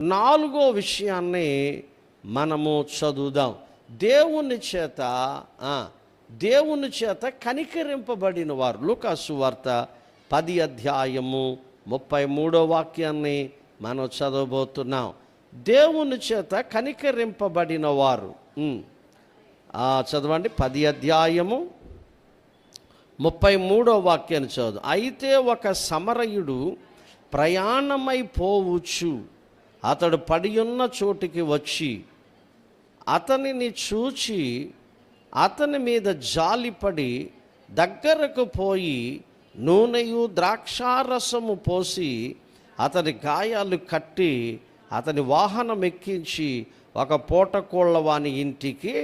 నాలుగో విషయాన్ని మనము చదువుదాం. దేవుని చేత దేవుని చేత కనికరింపబడిన వారు లుకాసు వార్త పది అధ్యాయము ముప్పై మూడో వాక్యాన్ని మనం చదవబోతున్నాం. దేవుని చేత కనికరింపబడిన వారు చదవండి. పది అధ్యాయము ముప్పై మూడో వాక్యాన్ని చదువు. అయితే ఒక సమరయుడు ప్రయాణమైపోవచ్చు అతడు పడియున్న చోటికి వచ్చి అతనిని చూచి అతని మీద జాలిపడి దగ్గరకు పోయి నూనెయు ద్రాక్షారసము పోసి అతని గాయాలు కట్టి అతని వాహనం ఎక్కించి ఒక పూటకోళ్ళ వాని ఇంటికి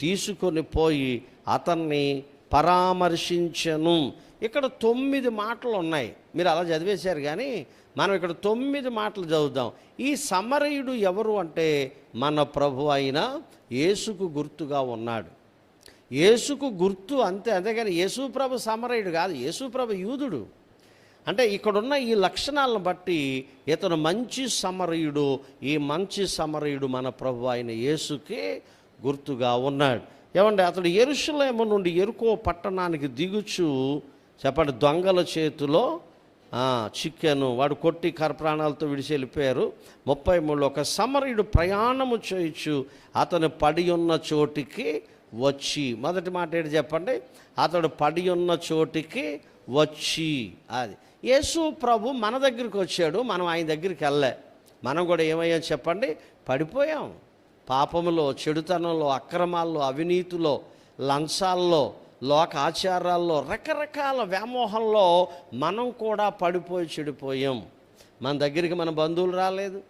తీసుకొని పోయి అతన్ని పరామర్శించను. ఇక్కడ తొమ్మిది మాటలు ఉన్నాయి. మీరు అలా చదివేశారు కానీ మనం ఇక్కడ తొమ్మిది మాటలు చదువుదాం. ఈ సమరయుడు ఎవరు అంటే మన ప్రభు అయిన యేసుకు గుర్తుగా ఉన్నాడు. యేసుకు గుర్తు అంతే అంతేగాని యేసుప్రభు సమరయుడు కాదు. యేసుప్రభు యూదుడు. అంటే ఇక్కడున్న ఈ లక్షణాలను బట్టి ఇతను మంచి సమరయుడు ఈ మంచి సమరయుడు మన ప్రభు అయిన యేసుకే గుర్తుగా ఉన్నాడు. ఏమంటే అతడు ఎరుసలేము నుండి ఎరుకో పట్టణానికి దిగుచు చెప్పండి దొంగల చేతిలో చిక్కాను వాడు కొట్టి కరప్రాణాలతో విడిచి వెళ్ళిపోయారు ముప్పై మూడు ఒక సమరయుడు ప్రయాణము చేయొచ్చు అతను పడి ఉన్న చోటికి వచ్చి మొదటి మాట ఏంటి చెప్పండి? అతడు పడి ఉన్న చోటికి వచ్చి అది. యేసు ప్రభు మన దగ్గరికి వచ్చాడు మనం ఆయన దగ్గరికి వెళ్ళే మనం కూడా ఏమయ్యాం చెప్పండి? పడిపోయాం. పాపములో చెడుతనంలో అక్రమాల్లో అవినీతిలో లంచాల్లో లోక ఆచారాల్లో రకరకాల వ్యామోహంలో మనం కూడా పడిపోయి చెడిపోయాం. మన దగ్గరికి మన బంధువులు రాలేదు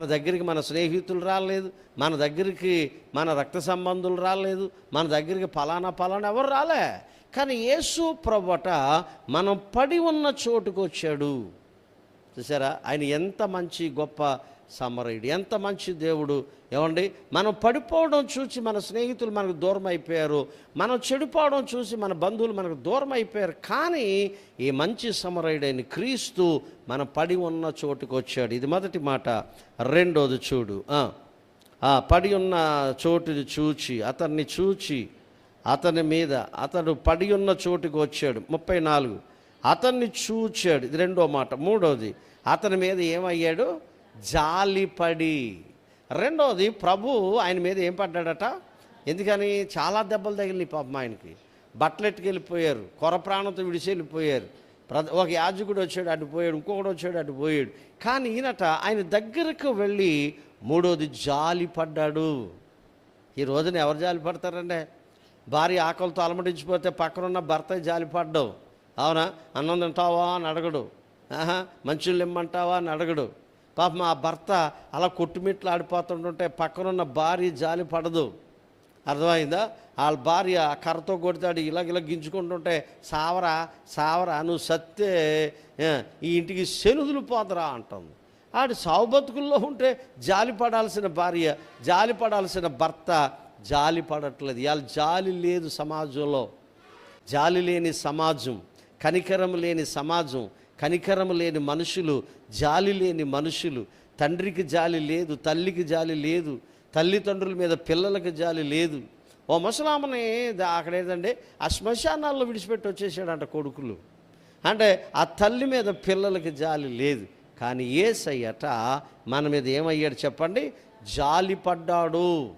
మన దగ్గరికి మన స్నేహితులు రాలేదు మన దగ్గరికి మన రక్త సంబంధులు రాలేదు మన దగ్గరికి ఫలానా ఫలానా ఎవరు రాలే. కానీ యేసు ప్రభట మనం పడి ఉన్న చోటుకు వచ్చాడు చూసారా? ఆయన ఎంత మంచి గొప్ప సమరయుడు. ఎంత మంచి దేవుడు. ఏమండి? మనం పడిపోవడం చూసి మన స్నేహితులు మనకు దూరం అయిపోయారు మనం చెడిపోవడం చూసి మన బంధువులు మనకు దూరం అయిపోయారు కానీ ఈ మంచి సమరయుడైన క్రీస్తు మనం పడి ఉన్న చోటుకు వచ్చాడు. ఇది మొదటి మాట. రెండోది చూడు. పడి ఉన్న చోటుని చూచి అతన్ని చూచి అతని మీద అతడు పడి ఉన్న చోటుకు వచ్చాడు. ముప్పై నాలుగు. అతన్ని చూచాడు. ఇది రెండో మాట. మూడోది అతని మీద ఏమయ్యాడు? జాలిపడి. రెండోది ప్రభు ఆయన మీద ఏం పడ్డాడట? ఎందుకని? చాలా దెబ్బలు తగిలినాయి పాపం ఆయనకి. బట్టలెట్టుకు వెళ్ళిపోయారు కొర ప్రాణంతో విడిచి వెళ్ళిపోయారు ఒక యాజకుడు వచ్చాడు అటు పోయాడు ఇంకొకడు వచ్చాడు అటు పోయాడు. కానీ ఈయనట ఆయన దగ్గరకు వెళ్ళి మూడోది జాలి పడ్డాడు ఈ రోజున ఎవరు జాలి పడతారండి భార్య ఆకలితో అలమటించిపోతే పక్కనున్న భర్త జాలిపడ్డావు. అవునా? అన్నం తింటావా అని అడగడు. ఆహా మంచులు ఇమ్మంటావా అని అడగడు. పాపం ఆ భర్త అలా కొట్టుమిట్లు ఆడిపోతుంటుంటే పక్కనున్న భార్య జాలి పడదు. అర్థమైందా? వాళ్ళ భార్య కర్రతో కొడతాడు ఇలా ఇలా గింజుకుంటుంటే సావరా సావరా నువ్వు సత్తే ఈ ఇంటికి శనుదులు పోదరా అంటుంది. ఆడు సావు బతుకుల్లో ఉంటే జాలి పడాల్సిన భార్య జాలి పడాల్సిన భర్త జాలి పడట్లేదు. ఇవాళ జాలి లేదు సమాజంలో. జాలి లేని సమాజం కనికరం లేని సమాజం కనికరం లేని మనుషులు జాలి లేని మనుషులు తండ్రికి జాలి లేదు తల్లికి జాలి లేదు తల్లిదండ్రుల మీద పిల్లలకి జాలి లేదు. ఓ ముసలామని అక్కడ ఏంటంటే ఆ శ్మశానాల్లో విడిచిపెట్టి వచ్చేసాడంట కొడుకులు. అంటే ఆ తల్లి మీద పిల్లలకి జాలి లేదు. కానీ ఏసయ్యట మన మీద ఏమయ్యాడు చెప్పండి? జాలి పడ్డాడు.